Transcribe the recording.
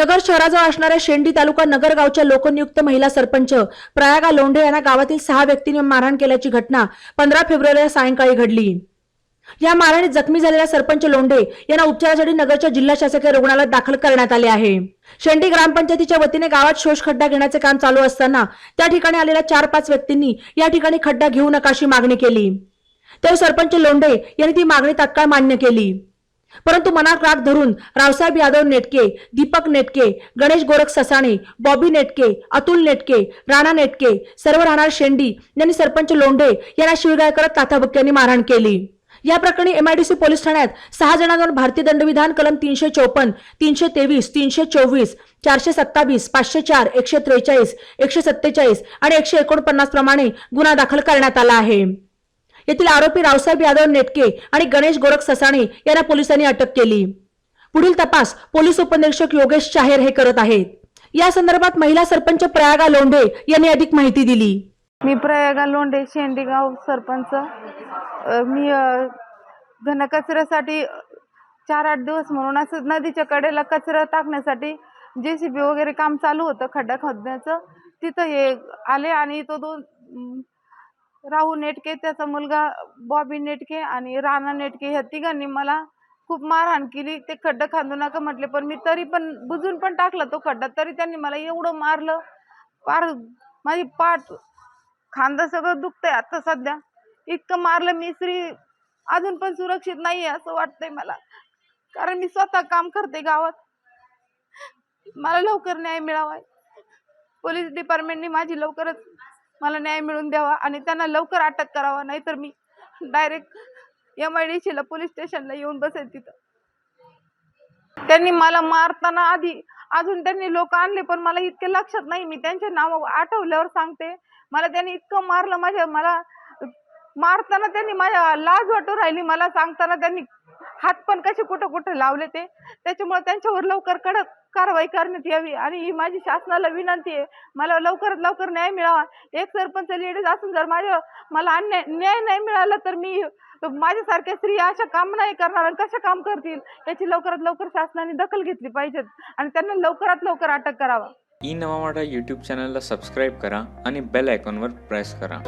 नगर शहराजवळ असणाऱ्या शेंडी तालुका नगर गावच्या लोकनियुक्त महिला सरपंच प्रयागा लोंढे यांना गावातील सहा व्यक्तींनी मारहाण केल्याची घटना पंधरा फेब्रुवारीला सायंकाळी घडली. या मारहाणीत जखमी झालेल्या सरपंच लोंढे यांना उपचारासाठी नगरच्या जिल्हा शासकीय रुग्णालयात दाखल करण्यात आले आहे. शेंडी ग्रामपंचायतीच्या वतीने गावात शोष खड्डा घेण्याचे काम चालू असताना त्या ठिकाणी आलेल्या चार पाच व्यक्तींनी या ठिकाणी खड्डा घेऊ नका अशी मागणी केली. तर सरपंच लोंढे यांनी ती मागणी तात्काळ मान्य केली. परंतु मनात राग धरून रावसाहेब यादव नेटके दीपक नेटके गणेश गोरख ससाणे बॉबी नेटके अतुल नेटके राणा नेटके सर्व राहणार शेंडी यांनी सरपंच लोंढे यांना शिवगाय करत ताथाबुक्यांनी मारहाण केली. या प्रकरणी एमआयडीसी पोलीस ठाण्यात सहा जणांवर भारतीय दंडविधान कलम तीनशे चौपन्न तीनशे तेवीस तीनशे चोवीस चारशे सत्तावीस पाचशे चार एकशे त्रेचाळीस एकशे सत्तेचाळीस आणि एकशे एकोणपन्नास प्रमाणे गुन्हा दाखल करण्यात आला आहे. येथील आरोपी रावसाहेब यादव नेटके आणि गणेश गोरख ससाणे यांना पोलिसांनी अटक केली. पुढील तपास पोलीस उपनिरीक्षक योगेश चाहेर हे करत आहेत. या संदर्भात महिला सरपंच प्रयागा लोंढे यांनी अधिक माहिती दिली. मी प्रयागा लोंढे शेंडेगाव सरपंच. मी घनकचऱ्यासाठी चार आठ दिवस म्हणून असं नदीच्या कडेला कचरा टाकण्यासाठी जे सी बी वगैरे काम चालू होतं खड्डा खोदण्याचं. तिथं हे आले आणि तो दोन राहू नेटके त्याचा मुलगा बॉबी नेटके आणि राणा नेटके ह्या तिघांनी मला खूप मारहाण केली. ते खड्डा खांदू नका म्हटले पण मी तरी पण बुजून पण टाकला तो खड्डा. तरी त्यांनी मला एवढं मारलं. फार माझी पाठ खांदा सगळं दुखतंय आता सध्या. इतकं मारलं मी श्री अजून पण सुरक्षित नाही आहे असं वाटतंय मला. कारण मी स्वतः काम करते गावात. मला लवकर न्याय मिळावा. पोलीस डिपार्टमेंटने माझी लवकरच मला न्याय मिळून द्यावा आणि त्यांना लवकर अटक करावा नाहीतर मी डायरेक्ट एम आय डी सीला पोलीस स्टेशनला येऊन बसेल तिथं. त्यांनी मला मारताना आधी अजून त्यांनी लोक आणले पण मला इतके लक्षात नाही. मी त्यांचे नाव आठवल्यावर सांगते. मला त्यांनी इतकं मारलं माझ्या मला मारताना त्यांनी माझ्या लाज वाटू राहिली. मला सांगताना त्यांनी हात पण कसे कुठं कुठं लावले ते. त्याच्यामुळे त्यांच्यावर लवकर कडक कारवाई करण्यात यावी. आणि ही माझी शासनाला विनंती आहे. मला लवकरात लवकर न्याय मिळावा. एक सरपंच लेडीज असून जर माझ्या मला अन्याय न्याय नाही मिळाला तर मी माझ्यासारख्या स्त्रिया अशा काम नाही करणार आणि कशा काम करतील? याची लवकरात लवकर शासनाने दखल घेतली पाहिजेत. आणि त्यांना लवकरात लवकर अटक करावा. ई नवा मराठा यूट्यूब चॅनलला सबस्क्राईब करा आणि बेल आयकॉनवर प्रेस करा.